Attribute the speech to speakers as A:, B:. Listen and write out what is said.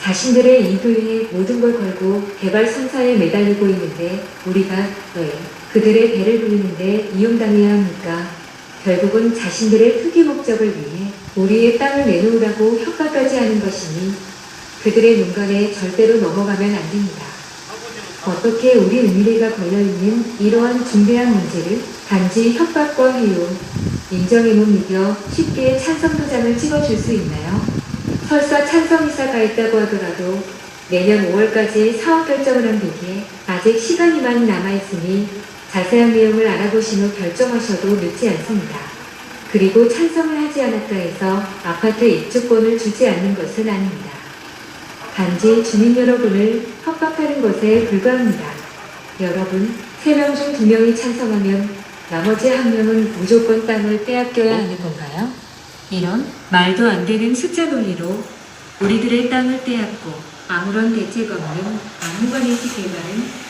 A: 자신들의 위해 모든 걸 걸고 개발 선사에 매달리고 있는데 우리가 왜 그들의 배를 불리는데 이용당해야 합니까? 결국은 자신들의 투기 목적을 위해 우리의 땅을 내놓으라고 협박까지 하는 것이니 그들의 눈간에 절대로 넘어가면 안 됩니다. 어떻게 우리 은밀히가 걸려있는 이러한 중대한 문제를 단지 협박과 회유, 인정에 못 이겨 쉽게 찬성 도장을 찍어줄 수 있나요? 설사 찬성이사가 있다고 하더라도 내년 5월까지 사업 결정을 한 뒤에 아직 시간이 많이 남아있으니 자세한 내용을 알아보신 후 결정하셔도 늦지 않습니다. 그리고 찬성을 하지 않았다 해서 아파트 입주권을 주지 않는 것은 아닙니다. 단지 주민 여러분을 협박하는 것에 불과합니다. 여러분, 3명 중 2명이 찬성하면 나머지 한 명은 무조건 땅을 빼앗겨야 하는 건가요? 이런 말도 안 되는 숫자 논리로 우리들의 땅을 빼앗고 아무런 대책 없는 아무관의식 개발은 찬성할